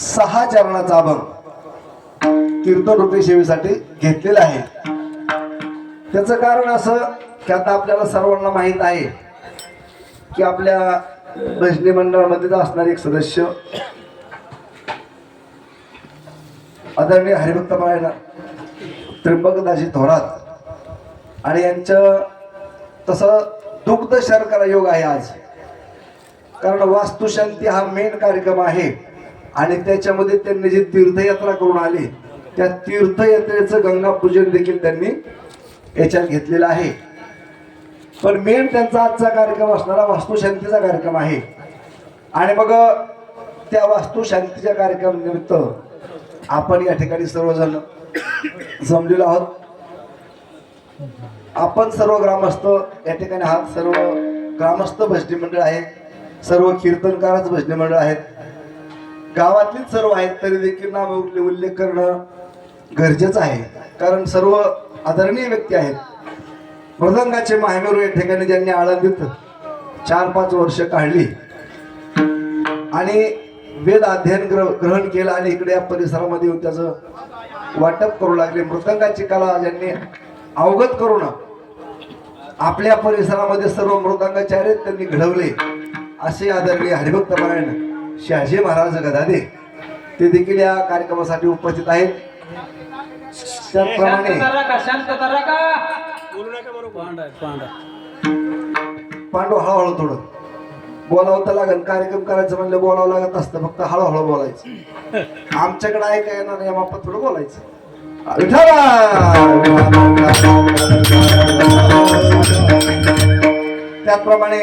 सहा चरणाचा अभंग कीर्तन रूपी सेवेसाठी घेतलेला आहे. त्याचं कारण असं की आता आपल्याला सर्वांना माहीत आहे की आपल्या भजनी मंडळामध्ये असणारे एक सदस्य आदरणीय हरिभक्त पारायण त्र्यंबकदाजी थोरात आणि यांचं तसं दुग्ध शर्करा योग आहे आज. कारण वास्तुशांती हा मेन कार्यक्रम आहे. आणि त्याच्यामध्ये त्यांनी जी तीर्थयात्रा करून आली त्या तीर्थयात्रेचं गंगा पूजन देखील त्यांनी याच्यात घेतलेलं आहे. पण मेन त्यांचा आजचा कार्यक्रम असणारा वास्तुशांतीचा कार्यक्रम आहे. आणि मग त्या वास्तुशांतीच्या कार्यक्रम निमित्त आपण या ठिकाणी सर्वजण जमलेलो आहोत. आपण सर्व ग्रामस्थ या ठिकाणी हा सर्व ग्रामस्थ भजनी मंडळ आहे सर्व कीर्तनकारच भजनी मंडळ आहेत. गावातलीच सर्व आहेत तरी देखील नाव उल्लेख करणं गरजेचं आहे. कारण सर्व आदरणीय व्यक्ती आहेत. मृदंगाचे माहेमेरू या ठिकाणी ज्यांनी आळंदीत चार पाच वर्ष काढली. आणि वेद अध्ययन ग्र- ग्रहण केलं आणि इकडे या परिसरामध्ये येऊन त्याचं वाटप करू लागले. मृदंगाची कला ज्यांनी अवगत करून आपल्या परिसरामध्ये सर्व मृदंगाचार्य त्यांनी घडवले. असे आदरणीय हरिभक्त पारायण शहाजी महाराज गदादे ते देखील या कार्यक्रमासाठी उपस्थित आहेत. त्याचप्रमाणे शांतता राखा शांतता राखा पांडू हळूहळू थोडं. बोलावं तर लागेल. कार्यक्रम करायचं म्हणलं बोलावं लागत असतं. फक्त हळूहळू बोलायचं. आमच्याकडे आहे काय येणार या मापात थोडं बोलायचं! त्याचप्रमाणे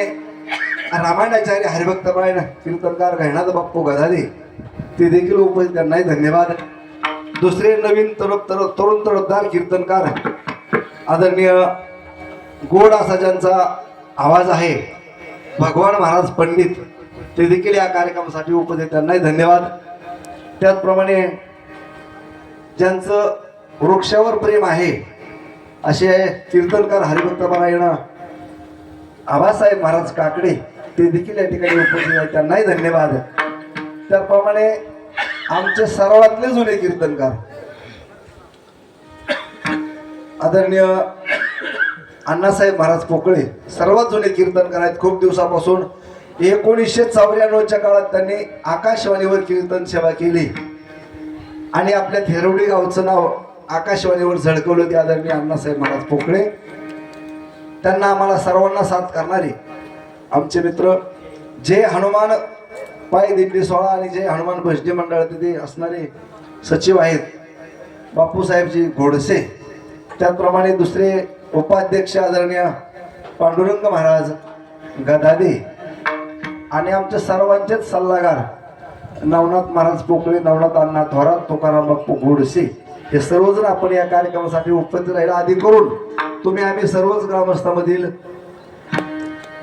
रामायणाचार्य हरिभक्त पारायण कीर्तनकार घैनाथ बाप्पू गदादे ते देखील उपस्थित त्यांनाही धन्यवाद. दुसरे नवीन तरुण तरुण तरुण तरुणदार कीर्तनकार आदरणीय गोड असा ज्यांचा आवाज आहे भगवान महाराज पंडित ते देखील या कार्यक्रमासाठी उपस्थित त्यांनाही धन्यवाद. त्याचप्रमाणे ज्यांचं वृक्षावर प्रेम आहे असे कीर्तनकार हरिभक्त पारायण आबासाहेब महाराज काकडे ते देखील या ठिकाणी उपस्थित आहेत. त्यांनाही धन्यवाद. त्याप्रमाणे आमचे सर्वातले जुने कीर्तनकार आदरणीय अण्णासाहेब महाराज पोकळे सर्वात जुने कीर्तनकार आहेत. खूप दिवसापासून एकोणीसशे चौऱ्याण्णवच्या काळात त्यांनी आकाशवाणीवर कीर्तन सेवा केली. आणि आपल्या थेरवडी गावचं नाव आकाशवाणीवर झळकवलं ते आदरणीय अण्णासाहेब महाराज पोकळे. त्यांना आम्हाला सर्वांना साथ करणारे आमचे मित्र जे हनुमान पाय दिंडी सोहळा आणि जे हनुमान भजनी मंडळ तिथे असणारे सचिव आहेत बापूसाहेबजी घोडसे त्याचप्रमाणे दुसरे उपाध्यक्ष आदरणीय पांडुरंग महाराज गदादे आणि आमचे सर्वांचेच सल्लागार नवनाथ महाराज पोकळे नवनाथ अण्णा थोरात तुकाराम बाप्पू घोडसे हे सर्वजण आपण या कार्यक्रमासाठी उपस्थित राहिला. आधी करून तुम्ही आम्ही सर्वच ग्रामस्थामधील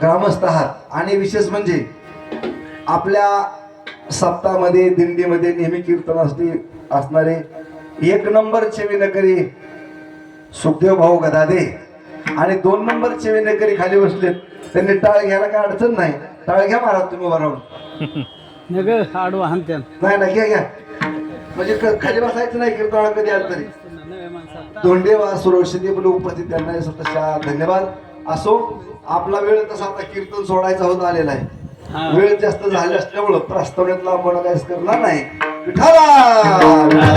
ग्रामस्थ आहात. आणि विशेष म्हणजे आपल्या सप्ताहामध्ये दिंडीमध्ये नेहमी कीर्तन असते असणारे एक नंबरचे विनकरी सुखदेव भाऊ गदादे आणि दोन नंबरचे विनकरी खाली बसलेत. त्यांनी टाळ घ्यायला काय अडचण नाही. टाळ घ्या महाराज तुम्ही आडवा हानत्यान नाही नाही घ्या घ्या. म्हणजे खाली बसायचं नाही कीर्तन कधी आलं तरी. दोंडे वा सुरक्षित उपस्थित त्यांना स्वतःच्या धन्यवाद. असो आपला वेळ तसा आता कीर्तन सोडायचा होत आलेला आहे. वेळ जास्त झाले असल्यामुळं प्रस्तावनेत लांबवणं काहीच करणार नाही. विठाला